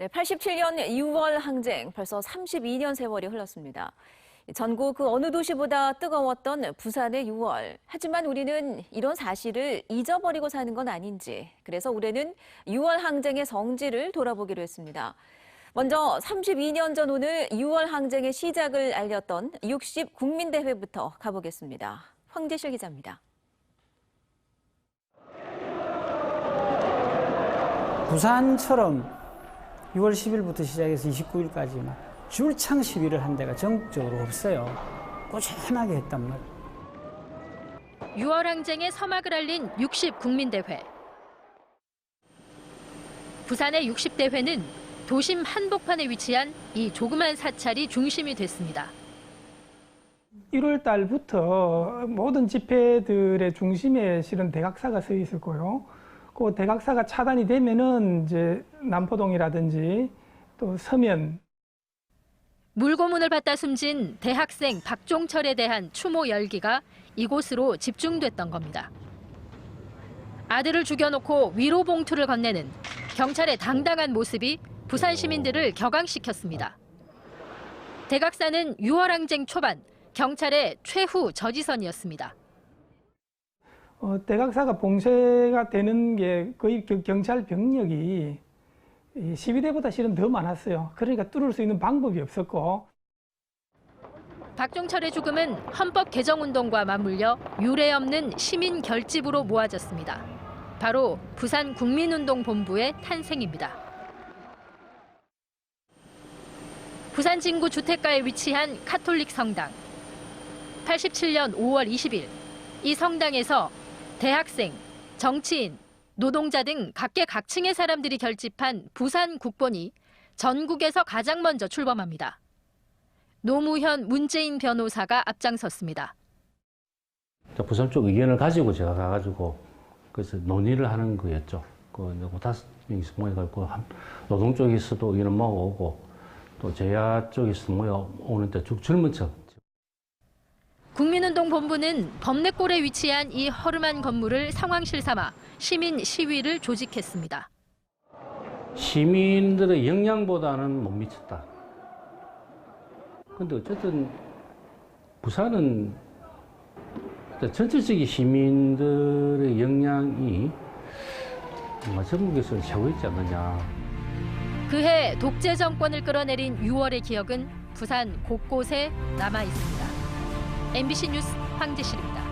네, 87년 6월 항쟁 벌써 32년 세월이 흘렀습니다. 전국 그 어느 도시보다 뜨거웠던 부산의 6월. 하지만 우리는 이런 사실을 잊어버리고 사는 건 아닌지. 그래서 올해는 6월 항쟁의 성지를 돌아보기로 했습니다. 먼저 32년 전 오늘 6월 항쟁의 시작을 알렸던 60 국민대회부터 가보겠습니다. 황재실 기자입니다. 부산처럼 6월 10일부터 시작해서 29일까지 줄창 시위를 한 데가 전국적으로 없어요. 꾸준하게 했단 말이에요. 6월 항쟁의 서막을 알린 60 국민대회. 부산의 60대회는 도심 한복판에 위치한 이 조그만 사찰이 중심이 됐습니다. 1월 달부터 모든 집회들의 중심에 실은 대각사가 서 있었고요. 그 대각사가 차단이 되면은 이제 남포동이라든지 또 서면 물고문을 받다 숨진 대학생 박종철에 대한 추모 열기가 이곳으로 집중됐던 겁니다. 아들을 죽여놓고 위로 봉투를 건네는 경찰의 당당한 모습이 부산 시민들을 격앙시켰습니다. 대각사는 6월 항쟁 초반 경찰의 최후 저지선이었습니다. 어, 대각사가 봉쇄가 되는 게 거의 겨- 경찰 병력이 이 시위대보다 실은 더 많았어요. 그러니까 뚫을 수 있는 방법이 없었고 박종철의 죽음은 헌법 개정 운동과 맞물려 유례 없는 시민 결집으로 모아졌습니다. 바로 부산 국민운동본부의 탄생입니다. 부산 진구 주택가에 위치한 카톨릭 성당. 87년 5월 20일 이 성당에서 대학생, 정치인, 노동자 등 각계각층의 사람들이 결집한 부산 국본이 전국에서 가장 먼저 출범합니다. 노무현 문재인 변호사가 앞장섰습니다. 자, 부산 쪽 의견을 가지고 제가 가가지고 그래서 논의를 하는 거였죠. 그 다섯 명이서 모여가지고 한 노동 쪽에서도 의견을 모아오고 또 제야 쪽에서 모여오는데 쭉 젊은 척 국민운동 본부는 범내골에 위치한 이 허름한 건물을 상황실 삼아 시민 시위를 조직했습니다. 시민들의 역량보다는 못 미쳤다. 근데 어쨌든 부산은 전체적인 시민들의 역량이 전국에서 최고였지 않느냐. 그해 독재 정권을 끌어내린 6월의 기억은 부산 곳곳에 남아 있습니다. MBC 뉴스 황재실입니다.